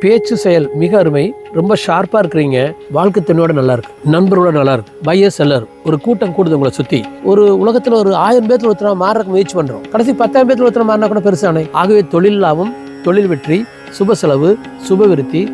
பேச்சு செயல் மிக அருமை. ரொம்ப ஷார்ப்பா இருக்கிறீங்க. வாழ்க்கை தன்னோட நல்லா இருக்கு. நண்பரோட நல்லா இருக்கு. Buyer seller. ஒரு கூட்டம் கூடுது உங்களை சுத்தி. ஒரு உலகத்துல ஒரு ஆயிரம் பேர்த்து ஒருத்தர மாறக்கு முயற்சி பண்றோம். கடைசி பத்தாயிரம் பேர்த்து ஒருத்தர மாறினா கூட பெருசானே. ஆகவே தொழில் லாபம் தொழில் வெற்றி சுப செலவு சுப விருத்தி.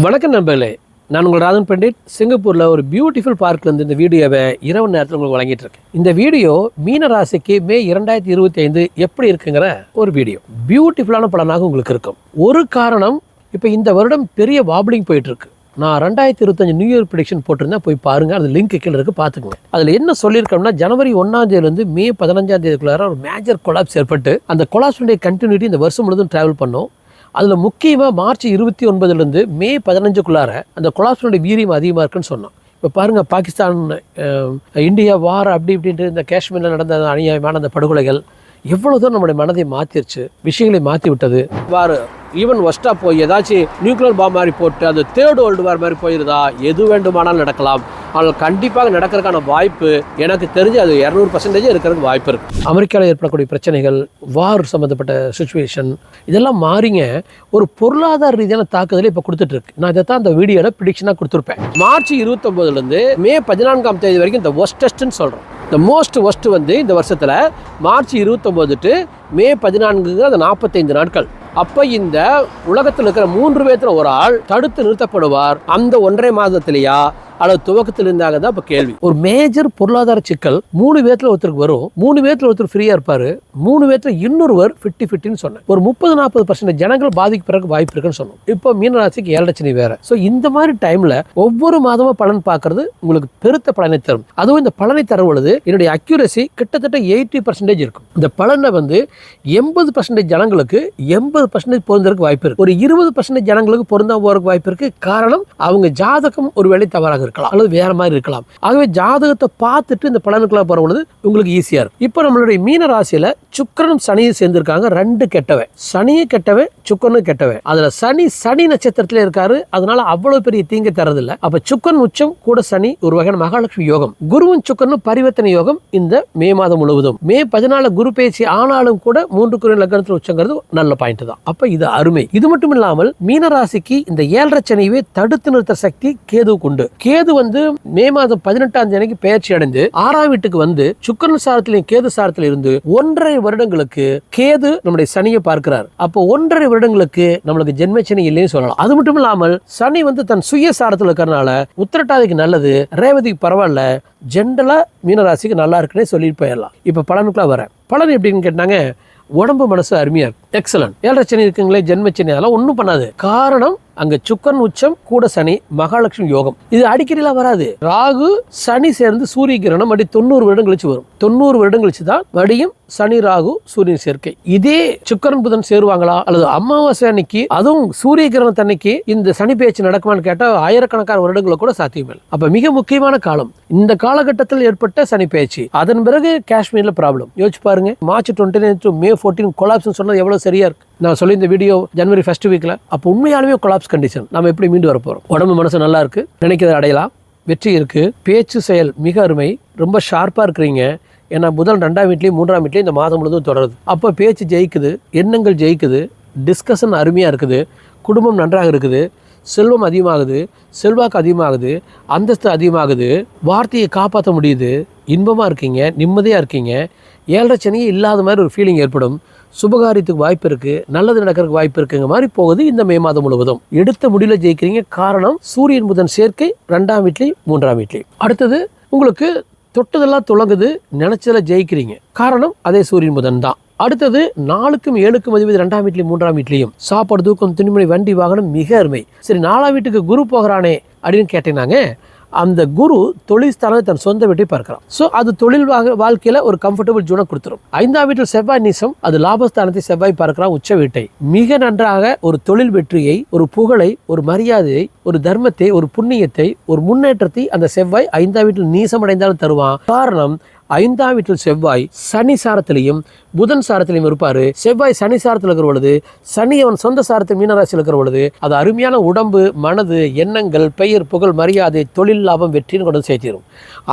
வணக்கம் நண்பர்களே. நான் உங்கள் ராதன் பண்டிட். சிங்கப்பூரில் ஒரு பியூட்டிஃபுல் பார்க்லேருந்து இந்த வீடியோவை இரவு நேரத்தில் உங்களுக்கு வழங்கிட்டு இருக்கேன் இந்த வீடியோ மீன ராசிக்கு மே இரண்டாயிரத்தி இருபத்தி ஐந்து எப்படி இருக்குங்கிற ஒரு வீடியோ. பியூட்டிஃபுல்லான பலனாக உங்களுக்கு இருக்கும். ஒரு காரணம் இப்போ இந்த வருடம் பெரிய வாப்ளிங் போயிட்டுருக்கு. நான் ரெண்டாயிரத்தி இருபத்தஞ்சு நியூ இயர் ப்ரிடிக்ஷன் போட்டிருந்தேன். போய் பாருங்க அது லிங்க் கீழே இருக்கு பார்த்துக்கோங்க. அதில் என்ன சொல்லியிருக்கோம்னா ஜனவரி ஒன்றாம் தேதியிலேருந்து மே பதினஞ்சாம் தேதிக்குள்ளார ஒரு மேஜர் கொலாப்ஸ் ஏற்பட்டு அந்த கொலாப்ஸுடைய கண்டினியூட்டி இந்த வருஷம் முழுதும் ட்ராவல் பண்ணோம். அதில் முக்கியமாக மார்ச் இருபத்தி ஒன்பதுலேருந்து மே பதினஞ்சுக்குள்ளார அந்த கொலாப்ஸனுடைய வீரியம் அதிகமாக இருக்குன்னு சொன்னோம் இப்போ பாருங்கள் பாகிஸ்தான் இந்தியா வார் அப்படி இப்படின்ட்டு இந்த காஷ்மீரில் நடந்த அநியாயமான அந்த படுகொலைகள் எவ்வளோ தூரம் நம்முடைய மனதை மாற்றிருச்சு விஷயங்களை மாற்றி விட்டது வார் ஈவன் ஒஸ்ட்டாக போய் ஏதாச்சும் நியூக்ளியர் பாம் மாதிரி போட்டு அது தேர்ட் வேர்ல்டு வார் மாதிரி போயிருதா எது வேண்டுமானாலும் நடக்கலாம். ஆனால் கண்டிப்பாக நடக்கிறதுக்கான வாய்ப்பு எனக்கு தெரிஞ்சு அது இரநூறு பர்சன்டேஜ் இருக்கிறதுக்கு வாய்ப்பு இருக்குது அமெரிக்காவில் ஏற்படக்கூடிய பிரச்சனைகள் வார் சம்மந்தப்பட்ட சுச்சுவேஷன் இதெல்லாம் மாறிங்க. ஒரு பொருளாதார ரீதியான தாக்குதலை இப்போ கொடுத்துட்டு இருக்கு. நான் இதை தான் அந்த வீடியோவில் ப்ரிடிக்ஷனாக கொடுத்துருப்பேன். மார்ச் இருபத்தொம்போதுலேருந்து மே பதினான்காம் தேதி வரைக்கும் இந்த ஒஸ்டஸ்ட்னு சொல்கிறோம் இந்த மோஸ்ட் ஒஸ்ட் வந்து இந்த வருஷத்தில் மார்ச் இருபத்தொம்போது டு மே பதினான்குங்கிற அந்த நாற்பத்தைந்து நாட்கள். அப்போ இந்த உலகத்தில் இருக்கிற மூன்று பேர்த்தில் ஒரு ஆள் தடுத்து நிறுத்தப்படுவார். அந்த ஒன்றரை மாதத்திலேயா? அல்லது துவக்கத்தில் இருந்தாங்க தான் இப்போ கேள்வி. ஒரு மேஜர் பொருளாதார சிக்கல் மூணு பேர்த்துல ஒருத்தருக்கு வரும். மூணு பேர்த்துல ஒருத்தர் ஃப்ரீயா இருப்பாரு. மூணு பேர்த்துல இன்னொருவர் ஃபிஃப்டி ஃபிஃப்டின்னு சொன்னேன் ஒரு முப்பது நாற்பது பர்சன்ட் ஜனங்கள் பாதிக்கப்படுறதுக்கு வாய்ப்பு இருக்குன்னு சொன்னோம். இப்போ மீனராசிக்கு ஏழரை வேற. ஸோ இந்த மாதிரி டைம்ல ஒவ்வொரு மாதமும் பலன் பார்க்கறது உங்களுக்கு பெருத்த பலனை தரும். அதுவும் இந்த பலனை தரும் பொழுது என்னுடைய அக்யூரசி கிட்டத்தட்ட எயிட்டி பர்சன்டேஜ் இருக்கும். இந்த பலனை வந்து எண்பது பர்சன்டேஜ் ஜனங்களுக்கு எண்பது பர்சன்டேஜ் பொருந்தருக்கு வாய்ப்பு இருக்கு. ஒரு இருபது பர்சன்டேஜ் ஜனங்களுக்கு பொருந்தா போறதுக்கு வாய்ப்பு இருக்கு. காரணம் அவங்க ஜாதகம் ஒரு வேலை தவறாக இருக்கலாம். அல்லது வேற மாதிரி இருக்கலாம். ஆகவே ஜாதகத்தை பார்த்துட்டு இந்த பலனுக்குள்ள போற பொழுது உங்களுக்கு ஈஸியா இருக்கும். இப்போ நம்மளுடைய மீன ராசியில சுக்கரனும் சனியும் சேர்ந்திருக்காங்க ரெண்டு கெட்டவன். சனியும் கெட்டவன் சுக்கரனும் கெட்டவன். அதுல சனி சனி நட்சத்திரத்துல இருக்காரு. அதனால அவ்வளவு பெரிய தீங்கு தரதில்ல. அப்ப சுக்கரன் உச்சம் கூட சனி ஒரு வகையான மகாலட்சுமி யோகம். குருவும் சுக்கரனும் பரிவர்த்தனை யோகம் இந்த மே மாதம் முழுவதும். மே பதினாலு குரு பேச்சு ஆனாலும் கூட மூன்று குரு லக்னத்தில் உச்சங்கிறது நல்ல பாயிண்ட் தான். அப்ப இது அருமை. இது மட்டும் இல்லாமல் மீனராசிக்கு இந்த ஏழரை சனியவே தடுத்து நிறுத்த சக்தி கேது உண்டு. கே கேது வந்து மே மாதம் பதினெட்டாம் தேதிக்கு பயிற்சி அடைந்து ஆறாம் வீட்டுக்கு வந்து சுக்கரன் சாரத்திலையும் கேது சாரத்தில் இருந்து ஒன்றரை வருடங்களுக்கு கேது நம்முடைய சனியை பார்க்கிறார். அப்போ ஒன்றரை வருடங்களுக்கு நம்மளுக்கு ஜென்மச்சனி இல்லைன்னு சொல்லலாம். அது மட்டும் இல்லாமல் சனி வந்து தன் சுய சாரத்தில் இருக்கிறனால உத்திரட்டாதிக்கு நல்லது ரேவதிக்கு பரவாயில்ல ஜென்ரலா மீனராசிக்கு நல்லா இருக்குன்னே சொல்லிட்டு போயிடலாம். இப்போ பலனுக்குள்ள வரேன். பலன் எப்படின்னு கேட்டாங்க உடம்பு மனசு அருமையா இருக்கு. எக்ஸலன்ட் ஏழரை சனி இருக்குங்களே ஜென்ம சனி அதெல்லாம் ஒன்றும் பண்ணாது. காரணம் அங்க சுக்கன் உச்சம் கூட சனி மகாலட்சுமி யோகம். இது அடிக்கடிலாம் வராது. ராகு சனி சேர்ந்து சூரிய கிரணம் மறுபடி தொண்ணூறு வருடம் கழிச்சு வரும். தொண்ணூறு வருடம் கழிச்சு தான் மறுபடியும் சனி ராகு சூரியன் சேர்க்கை. இதே சுக்கரன் புதன் சேருவாங்களா? அல்லது அமாவாசை அன்னைக்கு அதுவும் சூரிய கிரகணம் அன்னைக்கு இந்த சனி பேச்சு நடக்குமான்னு கேட்டால் ஆயிரக்கணக்கான வருடங்களை கூட சாத்தியமில்லை அப்ப மிக முக்கியமான காலம். இந்த காலகட்டத்தில் ஏற்பட்ட சனி பேச்சு. அதன் பிறகு காஷ்மீர்ல ப்ராப்ளம் யோசிச்சு பாருங்க. March twenty nine to May fourteen collapse சொன்னது எவ்வளவு சரியா இருக்குது நான் சொல்லி இந்த வீடியோ ஜனவரி ஃபர்ஸ்ட் வீக்கில் அப்போ உண்மையாலுமே கொலாப்ஸ் கண்டிஷன் நம்ம எப்படி மீண்டு வர உடம்பு மனசு நல்லா இருக்குது நினைக்கிறத அடையலாம். வெற்றி இருக்கு. பேச்சு செயல் மிக அருமை. ரொம்ப ஷார்ப்பாக இருக்கிறீங்க. ஏன்னா முதல் ரெண்டாம் வீட்லேயும் மூன்றாம் வீட்லேயும் இந்த மாதம் முழுவதும் தொடருது. அப்போ பேச்சு ஜெயிக்குது. எண்ணங்கள் ஜெயிக்குது. டிஸ்கஷன் அருமையாக இருக்குது. குடும்பம் நன்றாக இருக்குது. செல்வம் அதிகமாகுது. செல்வாக்கு அதிகமாகுது. அந்தஸ்து அதிகமாகுது. வார்த்தையை காப்பாற்ற முடியுது. இன்பமாக இருக்கீங்க. நிம்மதியாக இருக்கீங்க. ஏழரை சனியே இல்லாத மாதிரி ஒரு ஃபீலிங் ஏற்படும். சுபகாரியத்துக்கு வாய்ப்பு இருக்குது நல்லது நடக்கிறதுக்கு வாய்ப்பு இருக்குங்க மாதிரி போகுது இந்த மே மாதம் முழுவதும். எடுத்த முடிவில் ஜெயிக்கிறீங்க. காரணம் சூரியன் புதன் சேர்க்கை ரெண்டாம் வீட்லேயும் மூன்றாம் வீட்லேயும். அடுத்தது உங்களுக்கு தொட்டதெல்லாம் துளங்குது நினச்சதில் ஜெயிக்கிறீங்க. காரணம் அதே சூரியன் புதன் தான். அடுத்தது நாலுக்கும் ஏழுக்கும் அதிபதி ரெண்டாம் வீட்லையும் மூன்றாம் வீட்லையும். சாப்பாடு தூக்கம் துணிமணி வண்டி வாகனம் மிக அருமை. சரி நாலாம் வீட்டுக்கு குரு போகிறானே அப்படின்னு கேட்டேனாங்க அந்த குரு தொழில் ஸ்தானத்தை தன் சொந்த வீட்டை பார்க்கலாம் ஸோ அது தொழில் வாழ்க்கையில் ஒரு கம்ஃபர்டபுள் ஜூனை கொடுத்துரும். ஐந்தாம் வீட்டில் செவ்வாய் நீசம் அது லாபஸ்தானத்தை செவ்வாய் பார்க்கலாம் உச்ச வீட்டை. மிக நன்றாக ஒரு தொழில் வெற்றியை ஒரு புகழை ஒரு மரியாதையை ஒரு தர்மத்தை ஒரு புண்ணியத்தை ஒரு முன்னேற்றத்தை அந்த செவ்வாய் ஐந்தாம் வீட்டில் நீசம் அடைந்தாலும் தருவான். காரணம் ஐந்தாம் வீட்டில் செவ்வாய் சனி சாரத்திலையும் புதன் சாரத்திலையும் இருப்பார். செவ்வாய் சனி சாரத்தில் இருக்கிற பொழுது சனி அவன் சொந்த சாரத்தில் மீனராசியில் இருக்கிற பொழுது அது அருமையான உடம்பு மனது எண்ணங்கள் பெயர் புகழ் மரியாதை தொழில் லாபம் வெற்றின்னு கொண்டு சேர்த்திடும்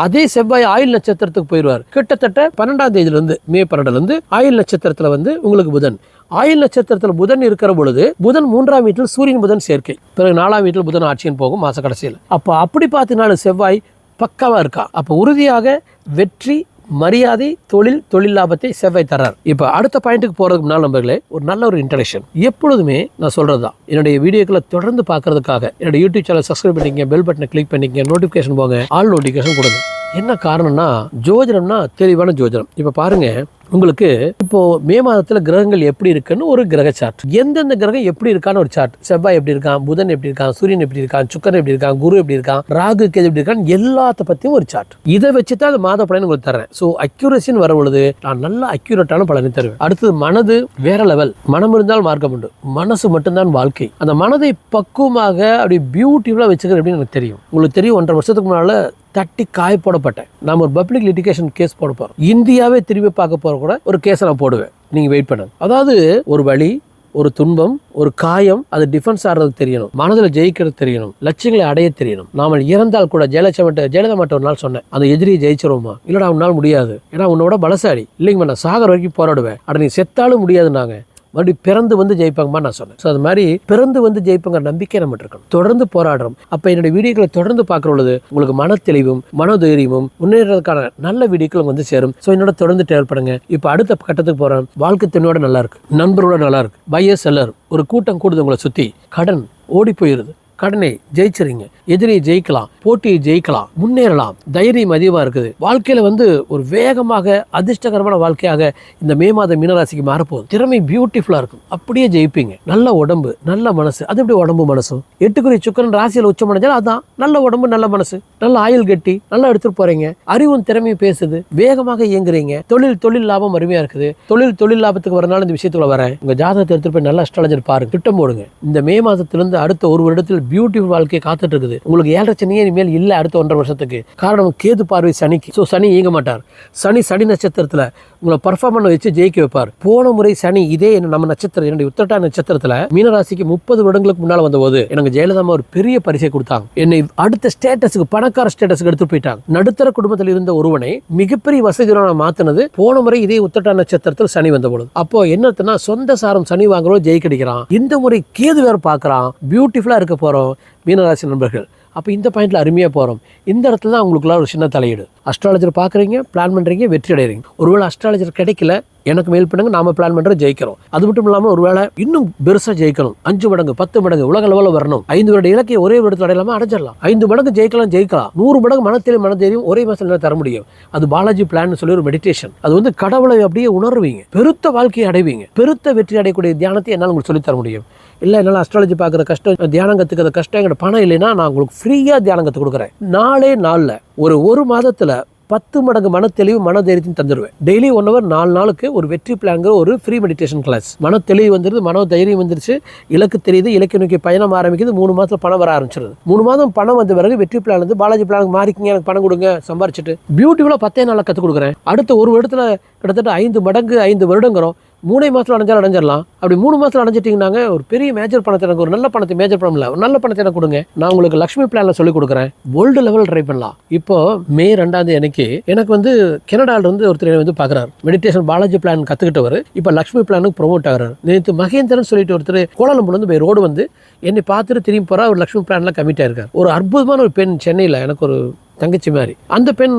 அதே செவ்வாய் ஆயுள் நட்சத்திரத்துக்கு போயிடுவார். கிட்டத்தட்ட பன்னெண்டாம் தேதியிலிருந்து மே பன்னெண்டுலேருந்து ஆயுள் நட்சத்திரத்தில் வந்து உங்களுக்கு புதன். ஆயுள் நட்சத்திரத்தில் புதன் இருக்கிற பொழுது புதன் மூன்றாம் வீட்டில் சூரியன் புதன் சேர்க்கை. பிறகு நாலாம் வீட்டில் புதன் ஆட்சியின் போகும் மாச கடைசியில் அப்போ அப்படி பார்த்தினாலும் செவ்வாய் பக்காவாக இருக்கா? அப்போ உறுதியாக வெற்றி மரியாதை தொழில் தொழில் லாபத்தை செவ்வாய் தர்றார். இப்போ அடுத்த பாயிண்ட்டுக்கு போகிறதுக்கு முன்னால் நம்பர்களே ஒரு நல்ல ஒரு இன்ட்ரடக்ஷன் எப்பொழுதுமே நான் சொல்கிறது தான் என்னுடைய வீடியோக்களை தொடர்ந்து பார்க்கறதுக்காக என்னோட யூடியூப் சேனல் சப்ஸ்கிரைப் பண்ணிக்கங்க பெல் பட்டனை கிளிக் பண்ணிக்கங்க நோட்டிஃபிகேஷன் போங்க ஆல் நோட்டிஃபிகேஷன் கொடுங்க. என்ன காரணம்னா ஜோதிடம்னா தெளிவான ஜோதிடம். இப்போ பாருங்கள் உங்களுக்கு இப்போ மே மாதத்துல கிரகங்கள் எப்படி இருக்குன்னு ஒரு கிரக சார்ட் எந்தெந்த கிரகம் எப்படி இருக்கான்னு ஒரு சார்ட் செவ்வாய் எப்படி இருக்கான் புதன் எப்படி இருக்கான் சூரியன் எப்படி இருக்கான் சுக்கரன் எப்படி இருக்கான் குரு எப்படி இருக்கான் ராகு கேது எப்படி இருக்கான் எல்லாத்த பத்தியும் ஒரு சார்ட் இதை வச்சு தான் அந்த மாத பலன் உங்களுக்கு தரேன் ஸோ அக்யூரசின்னு வர பொழுது நான் நல்ல அக்யூரேட்டான பலனை தருவேன். அடுத்தது மனது வேற லெவல் மனம் இருந்தால் மார்க்கம் உண்டு. மனசு மட்டும்தான் வாழ்க்கை. அந்த மனதை பக்குவமாக அப்படி பியூட்டிஃபுல்லாக வச்சுக்கிறது அப்படின்னு எனக்கு தெரியும். உங்களுக்கு தெரியும் ஒன்றரை வருஷத்துக்கு முன்னால தட்டி காய போடப்பட்டேன். நான் ஒரு பப்ளிக் லிட்டிகேஷன் கேஸ் போட போறோம். இந்தியாவே திரும்பி பார்க்க போற கூட ஒரு கேஸை நான் போடுவேன். நீங்க வெயிட் பண்ணுங்க. அதாவது ஒரு வழி ஒரு துன்பம் ஒரு காயம் அது டிஃபென்ஸ் ஆடுறது தெரியணும். மனதில் ஜெயிக்கிறது தெரியணும். லட்சியங்களை அடைய தெரியணும். நாம இறந்தால் கூட ஜெயலட்சுமி மட்டும் ஜெயலலிதா மட்டும் ஒரு நாள் சொன்னேன். அந்த எதிரியை ஜெயிச்சிருவோமா? இல்லடா உன்னால் முடியாது. ஏன்னா உன்னோட பலசாலி. இல்லைங்க நான் சாகர் வரைக்கும் போராடுவேன். அட நீ செத்தாலும் முடியாதுன்னாங்க. மறுபடியும் பிறந்து வந்து ஜெயிப்பாங்கம்மா நான் சொன்னேன். ஸோ அது மாதிரி பிறந்து வந்து ஜெயிப்பாங்க நம்பிக்கை நம்ம இருக்கணும். தொடர்ந்து போராடுறோம். அப்போ என்னுடைய வீடியோக்களை தொடர்ந்து பார்க்குற பொழுது உங்களுக்கு மன தெளிவும் மனதைரியமும் முன்னேறதுக்கான நல்ல வீடியோக்கள் வந்து சேரும். ஸோ என்னோட தொடர்ந்து தேவைப்படுங்க. இப்போ அடுத்த கட்டத்துக்கு போகிறேன் வாழ்க்கை துணையோட நல்லா இருக்கு. நண்பரோட நல்லா இருக்கு. பையர் செல்லர் ஒரு கூட்டம் கூடுது உங்களை சுற்றி கடன் ஓடி போயிருது. கடனை ஜெயிச்சிருங்க. எதிரியை ஜெயிக்கலாம் போட்டியை ஜெயிக்கலாம் முன்னேறலாம். தைரியம் அதிகமாக இருக்குது. வாழ்க்கையில் வந்து ஒரு வேகமாக அதிர்ஷ்டகரமான வாழ்க்கையாக இந்த மே மாதம் மீனராசிக்கு மாறப்போகுது. திறமை பியூட்டிஃபுல்லாக இருக்கும். அப்படியே ஜெயிப்பீங்க. நல்ல உடம்பு நல்ல மனசு. அது எப்படி உடம்பு மனசும்? எட்டுக்குரிய சுக்கரன் ராசியில் உச்சமடைஞ்சால் அதான். நல்ல உடம்பு நல்ல மனசு. நல்ல ஆயுள் கட்டி நல்லா எடுத்துட்டு போறீங்க. அறிவும் திறமையும் பேசுது. வேகமாக இயங்குறீங்க. தொழில் தொழில் லாபம் அருமையா இருக்குது. தொழில் தொழில் லாபத்துக்கு வரனால இந்த விஷயத்துல வரேன் உங்க ஜாதகத்தை எடுத்துட்டு போய் நல்லா அஸ்ட்ராலஜர் பாருங்க. திட்டம் போடுங்க. இந்த மே மாதத்திலிருந்து அடுத்த ஒரு வருடத்தில் பியூட்டிஃபுல் வாழ்க்கையை காத்துட்டு இருக்குது. உங்களுக்கு ஏழரை சனியே இனிமேல் இல்லை அடுத்த ஒன்றரை வருஷத்துக்கு. காரணம் கேது பார்வை சனிக்கு. ஸோ சனி இயங்க மாட்டார். சனி சனி நட்சத்திரத்தில் உங்களை பர்ஃபார்மன் வச்சு ஜெயிக்க வைப்பார். போன முறை சனி இதே நம்ம நட்சத்திரம் என்னுடைய உத்தரட்டா நட்சத்திரத்தில் மீனராசிக்கு முப்பது வருடங்களுக்கு முன்னால் வந்தபோது எனக்கு ஜெயலலிதா ஒரு பெரிய பரிசை கொடுத்தாங்க. என்னை அடுத்த ஸ்டேட்டஸுக்கு பணக்கார ஸ்டேட்டஸுக்கு எடுத்து போயிட்டாங்க. நடுத்தர குடும்பத்தில் இருந்த ஒருவனை மிகப்பெரிய வசதியான மாத்தினது போன முறை இதே உத்தரட்டா நட்சத்திரத்தில் சனி வந்த பொழுது அப்போ என்னத்துனா சொந்த சாரம் சனி வாங்குறோம் ஜெயிக்கடிக்கிறான். இந்த முறை கேது வேற பார்க்குறான் பியூட்டிஃபுல்லா இருக்க போறோம். மீனராசி நண்பர்கள். அப்போ இந்த பாயிண்ட்டில் அருமையாக போகிறோம் இந்த இடத்துல தான் அவங்களுக்குள்ள ஒரு சின்ன தலையீடு. அஸ்ட்ராலஜர் பார்க்குறீங்க பிளான் பண்ணுறீங்க வெற்றி அடைகிறீங்க ஒருவேளை அஸ்ட்ராலஜர் கிடைக்கல எனக்கு மேல் பண்ணுங்க நாம பிளான் பண்ணுற ஜெயிக்கிறோம். அது மட்டும் இல்லாமல் ஒருவேளை இன்னும் பெருசாக ஜெயிக்கணும். அஞ்சு மடங்கு பத்து மடங்கு உலக லெவலில் வரணும். ஐந்து வருட இலக்கிய ஒரே வருடத்தில் அடையலாமா? அடைஞ்சிடலாம். ஐந்து மடங்கு ஜெயிக்கலாம் ஜெயிக்கலாம். நூறு மடங்கு மனத்தெளிவு மனதையும் ஒரே மாதத்தில் தர முடியும். அது பாலாஜி பிளான் சொல்லி ஒரு மெடிடேஷன் அது வந்து கடவுளை அப்படியே உணர்வீங்க. பெருத்த வாழ்க்கையை அடைவீங்க. பெருத்த வெற்றி அடையக்கூடிய தியானத்தை என்னால் உங்களுக்கு சொல்லித்தர முடியும். இல்லை என்னால் அஸ்ட்ராலஜி பார்க்குற கஷ்டம் தியானம் கற்றுக்கிற கஷ்டம் எங்கிட்ட பணம் இல்லைன்னா நான் உங்களுக்கு ஃப்ரீயாக தியானம் கற்றுக் கொடுக்குறேன். நாளே நாளில் ஒரு ஒரு மாதத்தில் பத்து மடங்கு மன தெளிவு மன தைரியத்தையும் தந்துடுவேன் டெய்லி ஒன் ஹவர் நாலு நாளுக்கு ஒரு வெற்றி பிளாங்கிற ஒரு ஃப்ரீ மெடிடேஷன் கிளாஸ் மன தெளிவு வந்துருது மன தைரியம் வந்துருச்சு இலக்கு தெரியுது இலக்கு நோக்கி பயணம் ஆரம்பிக்குது மூணு மாதத்தில் பணம் வர ஆரம்பிச்சிருது. மூணு மாதம் பணம் வந்த பிறகு வெற்றி பிளான் வந்து பாலாஜி பிளானுக்கு மாறிக்கிங்க எனக்கு பணம் கொடுங்க சம்பாரிச்சிட்டு. பியூட்டிஃபுல்லாக பத்தே நாளில் கற்றுக் கொடுக்குறேன். அடுத்த ஒரு வருடத்தில் கிட்டத்தட்ட ஐந்து மடங்கு ஐந்து வருடங்கிறோம். மூணே மாதத்தில் அடைஞ்சாலும் அடைஞ்சிடலாம். அப்படி மூணு மாதத்தில் அடைஞ்சிட்டிங்கனாங்க ஒரு பெரிய மேஜர் பணத்தை எனக்கு ஒரு நல்ல பணத்தை மேஜர் பணம் இல்லை ஒரு நல்ல பணத்தை எனக்கு கொடுங்க. நான் உங்களுக்கு லக்ஷ்மி பிளானில் சொல்லிக் கொடுக்குறேன். வேர்ல்டு லெவல் ட்ரை பண்ணலாம். இப்போ மே ரெண்டாம் எனக்கு எனக்கு வந்து கனடாவில் இருந்து ஒருத்தர் வந்து பார்க்குறாரு. மெடிடேஷன் பாலாஜி பிளான் கற்றுக்கிட்டவர் இப்போ லக்ஷ்மி பிளானுக்கு ப்ரொமோட் ஆகிறார். நேற்று மகேந்திரன் சொல்லிட்டு ஒருத்தர் கோலாலம்பூர்ல இருந்து போய் ரோடு வந்து என்னை பார்த்துட்டு திரும்பி போகிறா ஒரு லக்ஷ்மி பிளானில் கமிட் ஆயிருக்கார். ஒரு அற்புதமான ஒரு பெண் சென்னையில் எனக்கு ஒரு தங்கச்சி மாதிரி. அந்த பெண்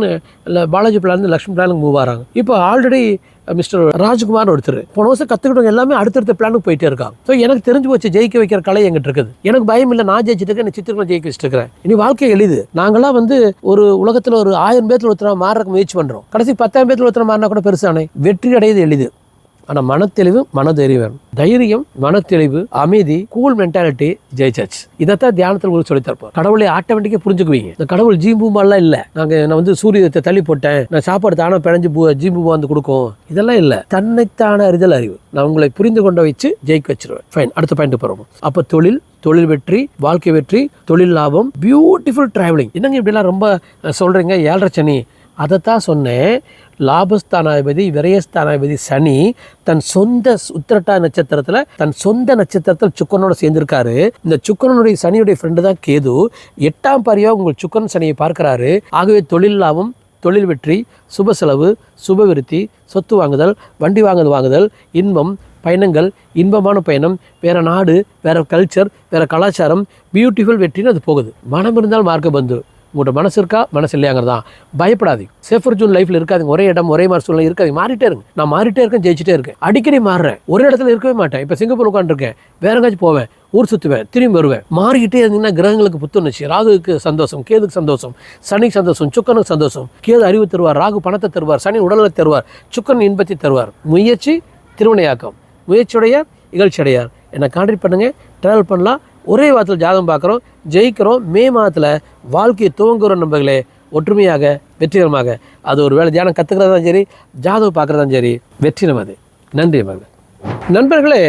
பாலாஜி பிளான் லக்ஷ்மி பிளானுக்கு மூவ் ஆகிறாங்க இப்போ ஆல்ரெடி மிஸ்டர் ராஜ்குமார் ஒருத்தர். போன வருஷம் கற்றுக்கிட்டவங்க எல்லாமே அடுத்தடுத்த பிளானுக்கு போயிட்டே இருக்காங்க. ஸோ எனக்கு தெரிஞ்சு போச்சு ஜெயிக்க வைக்கிற கலை எங்கிட்ட இருக்குது. எனக்கு பயம் இல்லை நான் ஜெயிச்சிட்டு இருக்கேன் சித்திரம் ஜெயிக்க வச்சுட்டு இனி வாழ்க்கை எளிது. நாங்களாம் வந்து ஒரு உலகத்தில் ஒரு ஆயிரம் பேர்த்தில் ஒருத்தர மாறக்கு முயற்சி பண்ணுறோம் கடைசி பத்தாயிரம் பேர்த்தில் ஒருத்தர மாறினா கூட பெருசானே. வெற்றி அடையது எளிது. ஆனால் மனத்தெளிவு மனதைரியம் வேணும். தைரியம் மனத்தெளிவு அமைதி கூல் மென்டாலிட்டி ஜெயிச்சாச்சு. இதைத்தான் தியானத்தில் உங்களுக்கு சொல்லித் தரப்போம் கடவுளை ஆட்டோமேட்டிக்காக புரிஞ்சுக்குவீங்க. இந்த கடவுள் ஜீம்பூமாலாம் இல்லை. நாங்கள் நான் வந்து சூரியத்தை தள்ளி போட்டேன். நான் சாப்பாடு தானே பிணைஞ்சு பூ ஜீம்பூமா வந்து கொடுக்கும். இதெல்லாம் இல்லை. தன்னைத்தான அறிதல் அறிவு. நான் உங்களை புரிந்து கொண்ட வச்சு ஜெயிக்க வச்சிருவேன். ஃபைன் அடுத்த பாயிண்ட் போகிறோம் அப்போ தொழில் தொழில் வெற்றி வாழ்க்கை வெற்றி தொழில் லாபம் பியூட்டிஃபுல் டிராவலிங் என்னங்க இப்படிலாம் ரொம்ப சொல்கிறீங்க ஏழரை சனி. அதைத்தான் சொன்னேன் லாபஸ்தானாதிபதி விரயஸ்தானாதிபதி சனி தன் சொந்த உத்திரட்டா நட்சத்திரத்தில் தன் சொந்த நட்சத்திரத்தில் சுக்கனோட சேர்ந்திருக்காரு. இந்த சுக்கரனுடைய சனியுடைய ஃப்ரெண்டு தான் கேது. எட்டாம் பாரியாக உங்கள் சுக்கரன் சனியை பார்க்கிறாரு. ஆகவே தொழில் லாபம் தொழில் வெற்றி சுப செலவு சுப விருத்தி சொத்து வாங்குதல் வண்டி வாங்குதல் வாங்குதல் இன்பம் பயணங்கள் இன்பமான பயணம் வேறு நாடு வேற கல்ச்சர் வேறு கலாச்சாரம் பியூட்டிஃபுல் வெற்றின்னு அது போகுது. மனம் இருந்தால் மார்க்க பந்து. உங்கள்கிட்ட மனசு இருக்கா? மனசு இல்லையாங்கிறது? தான் பயப்படாதீங்க சேஃபர் ஜூன் லைஃப்பில் இருக்காதுங்க. ஒரே இடம் ஒரே மாதிரி சூழ்நிலை இருக்காது மாறிட்டே இருங்க. நான் மாறிட்டே இருக்கேன் ஜெயிச்சிட்டே இருக்கேன். அடிக்கடி மாறுறேன். ஒரே இடத்துல இருக்கவே மாட்டேன். இப்போ சிங்கப்பூர் உட்காந்துருக்கேன் வேற எங்கேயாச்சும் போவேன். ஊர் சுற்றுவேன் திரும்பி வருவேன். மாறிக்கிட்டே இருந்தீங்கன்னா கிரகங்களுக்கு புத்துணர்ச்சி. ராகுவுக்கு சந்தோஷம் கேதுக்கு சந்தோஷம் சனிக்கு சந்தோஷம் சுக்கனுக்கு சந்தோஷம். கேது அறிவு தருவார் ராகு பணத்தை தருவார் சனி உடலை தருவார் சுக்கன் இன்பத்தை தருவார். முயற்சி திருவினையாக்கம். முயற்சியுடைய இகழ்ச்சியடையார். என்னை கான்டாக்ட் பண்ணுங்கள் ட்ராவல் பண்ணலாம். ஒரே வாரத்தில் ஜாதகம் பார்க்குறோம் ஜெயிக்கிறோம். மே மாதத்தில் வாழ்க்கையை துவங்குறோம் நம்பர்களே ஒற்றுமையாக வெற்றிகரமாக. அது ஒரு வேளை தியானம் கற்றுக்கிறதா சரி ஜாதகம் பார்க்குறதா சரி வெற்றி அது நன்றி மகள் நண்பர்களே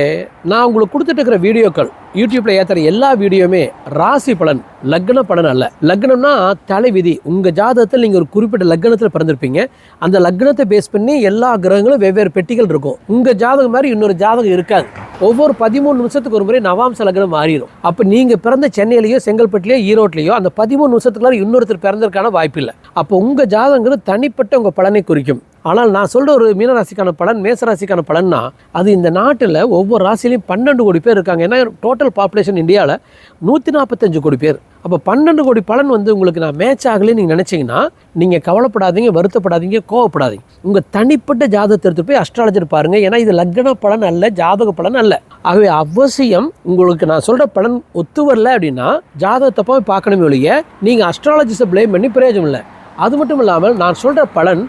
நான் உங்களுக்கு கொடுத்துட்டு இருக்கிற வீடியோக்கள் யூடியூப்பில் ஏற்றுற எல்லா வீடியோவுமே ராசி பலன் லக்ன பலன் அல்ல. லக்னம்னா தலைவிதி உங்கள் ஜாதகத்தில் நீங்கள் ஒரு குறிப்பிட்ட லக்னத்தில் பிறந்திருப்பீங்க. அந்த லக்னத்தை பேஸ் பண்ணி எல்லா கிரகங்களும் வெவ்வேறு பெட்டிகள் இருக்கும். உங்கள் ஜாதகம் மாதிரி இன்னொரு ஜாதகம் இருக்காது. ஒவ்வொரு பதிமூணு நிமிஷத்துக்கு ஒரு முறை நவாம்ச லக்னம் மாறிடும். அப்போ நீங்கள் பிறந்த சென்னையிலயோ செங்கல்பட்டுலையோ ஈரோட்லேயோ அந்த பதிமூணு நிமிஷத்துக்குள்ள இன்னொருத்தர் பிறந்ததுக்கான வாய்ப்பு இல்லை. அப்போ உங்கள் ஜாதகங்கிறது தனிப்பட்ட உங்கள் பலனை குறிக்கும். ஆனால் நான் சொல்கிற ஒரு மீனராசிக்கான பலன் மேசராசிக்கான பலன்னா அது இந்த நாட்டில் ஒவ்வொரு ராசிலையும் பன்னெண்டு கோடி பேர் இருக்காங்க. ஏன்னா டோட்டல் பாப்புலேஷன் இந்தியாவில் நூற்றி நாற்பத்தஞ்சு கோடி பேர். அப்போ பன்னெண்டு கோடி பலன் வந்து உங்களுக்கு நான் மேட்ச் ஆகலைன்னு நீங்கள் நினச்சிங்கன்னா நீங்கள் கவலைப்படாதீங்க வருத்தப்படாதீங்க கோவப்படாதீங்க. உங்கள் தனிப்பட்ட ஜாதகத்தை எடுத்து போய் அஸ்ட்ராலஜர் பாருங்கள் ஏன்னா இது லக்ன பலன் அல்ல ஜாதக பலன் அல்ல. ஆகவே அவசியம் உங்களுக்கு நான் சொல்கிற பலன் ஒத்து வரல அப்படின்னா ஜாதகத்தை போய் பார்க்கணுமே ஒழிய நீங்கள் அஸ்ட்ராலஜிஸை ப்ளேம் பண்ணி பிரயோஜனம் இல்லை. அது மட்டும் இல்லாமல் நான் சொல்கிற பலன்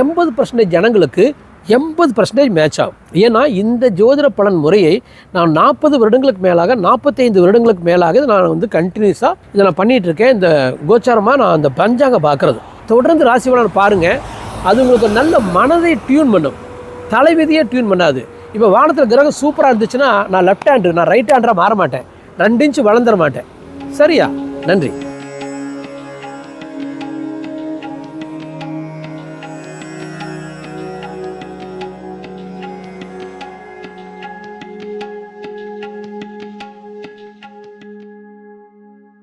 எண்பது பர்சன்டேஜ் ஜனங்களுக்கு எண்பது பர்சன்டேஜ் மேட்ச் ஆகும். ஏன்னா இந்த ஜோதிட பலன் முறையை நான் நாற்பது வருடங்களுக்கு மேலாக நாற்பத்தைந்து வருடங்களுக்கு மேலாக இதை நான் வந்து கண்டினியூஸாக இதை நான் பண்ணிகிட்டு இருக்கேன். இந்த கோச்சாரமாக நான் அந்த பஞ்சாங்க பார்க்குறது. தொடர்ந்து ராசி பலன் பாருங்கள் அது உங்களுக்கு நல்ல மனதை டியூன் பண்ணும். தலைவிதியை டியூன் பண்ணாது. இப்போ வானத்தில் கிரகம் சூப்பராக இருந்துச்சுன்னா நான் லெஃப்ட் ஹேண்டு நான் ரைட் ஹேண்டராக மாற மாட்டேன். ரெண்டு இன்ச்சு வளர்ந்துட மாட்டேன். சரியா? நன்றி.